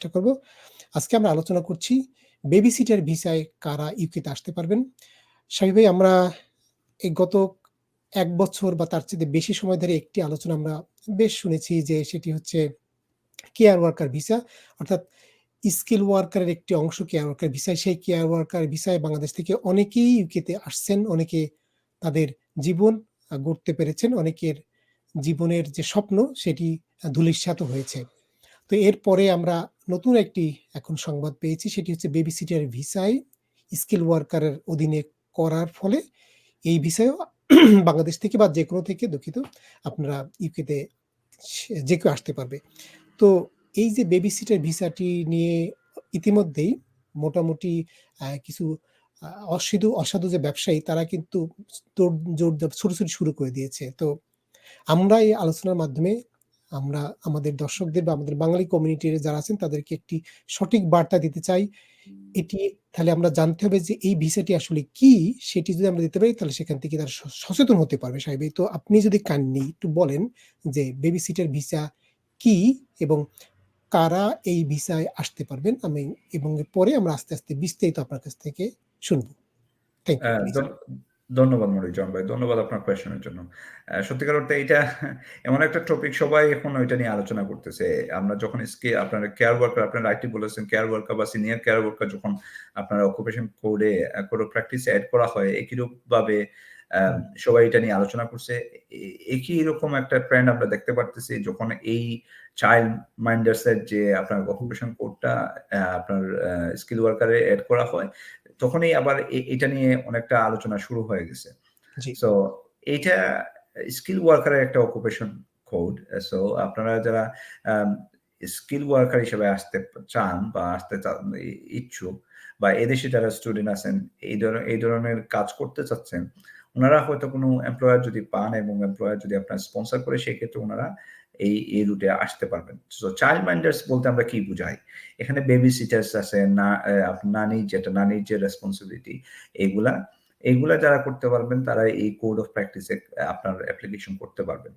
চেষ্টা করব। আজকে আমরা আলোচনা করছি বেবি সিটার ভিসায় কারা ইউকেতে আসতে পারবেন। শামীম ভাই, আমরা এই গত এক বছর বা তার চাইতে বেশি সময় ধরে একটি আলোচনা আমরা বেশ শুনেছি যে সেটি হচ্ছে কেয়ার ওয়ার্কার ভিসা অর্থাৎ স্কিল ওয়ার্কারের একটি অংশ কেয়ার ওয়ার্কার ভিসায় সেই কেয়ার ওয়ার্কার ভিসায় বাংলাদেশ থেকে অনেকেই ইউকেতে আসছেন। অনেকে তাদের জীবন গড়তে পেরেছেন। অনেকের জীবনের যে স্বপ্ন সেটি আ হয়েছে। তো এরপরে আমরা নতুন একটি এখন সংবাদ পেয়েছি, সেটি হচ্ছে বেবি সিটার ভিসায় স্কিল ওয়ার্কারের অধীনে করার ফলে এই ভিসায়ও বাংলাদেশ থেকে বা যে কোনো থেকে দুঃখিত, আপনারা ইউকেতে যে কেউ আসতে পারবে। তো এই যে বেবি সিটার ভিসাটি নিয়ে ইতিমধ্যেই মোটামুটি কিছু অসাধু অসাধু যে ব্যবসায়ী, তারা কিন্তু তোড়জোড় ছোটাছুটি শুরু করে দিয়েছে। তো আমরা এই আলোচনার মাধ্যমে আমরা আমাদের দর্শকদের বা আমাদের বাঙালি কমিউনিটির যারা আছেন তাদেরকে একটি সঠিক বার্তা দিতে চাই। এটি তাহলে আমরা জানতে হবে যে এই ভিসাটি আসলে কি? সেটি যদি আমরা দিতে পারি তাহলে সেখান থেকে তারা সচেতন হতে পারবে সাহেব। তো আপনি যদি কাইন্ডলি একটু বলেন যে বেবি সিটার ভিসা কি? এবং কারা এই ভিসায় আসতে পারবেন? আমি এবং পরে আমরা আস্তে, আস্তে বিস্তারিত আপনার কাছ থেকে শুনব থ্যাংক ইউ ধন্যবাদ মনিরুজ্জামান ভাই। ধন্যবাদ আপনার কোয়েশনের জন্য। সত্যিকার অর্থে এইটা এমন একটা টপিক সবাই এখন ওইটা নিয়ে আলোচনা করতেছে। আমরা যখন স্কি আপনার কেয়ার ওয়ার্কার আপনারা রাইটলি বলেছেন কেয়ার ওয়ার্কার বা সিনিয়র কেয়ার ওয়ার্কার যখন আপনার occupation code of practice add করা হয় একইরূপভাবে অ্যা হুম। সবাই এটা নিয়ে আলোচনা করছে। একই রকম একটা ট্রেন্ড আমরা দেখতে পারতেছি যখন এই চাইল্ড মাইন্ডার্স এর যে আপনার অকুপেশন কোডটা আপনার স্কিল ওয়ার্কারে এড করা হয়, তখনই আবার এটা নিয়ে অনেকটা আলোচনা শুরু হয়ে গেছে। সো এইটা স্কিল ওয়ার্কারের একটা অকুপেশন কোড। সো আপনারা যারা স্কিল ওয়ার্কার হিসেবে আসতে চান বা আসতে ইচ্ছুক বা এদেশে যারা স্টুডেন্ট আছেন এই ধরনের এই ধরনের কাজ করতে চাচ্ছেন, ওনারা হয়তো কোনো এমপ্লয়ার যদি পান এবং এমপ্লয়ার যদি আপনার স্পন্সর করে সেক্ষেত্রে উনারা এই, এই রুটে আসতে পারবেন। সো চাইল্ড মাইন্ডার্স বলতে আমরা কি বুঝাই? এখানে বেবি সিটার্স আছে, না নানি যেটা নানির যে রেসপন্সিবিলিটি এগুলা, এগুলা যারা করতে পারবেন তারা এই কোড অফ প্র্যাকটিসে আপনার অ্যাপ্লিকেশন করতে পারবেন।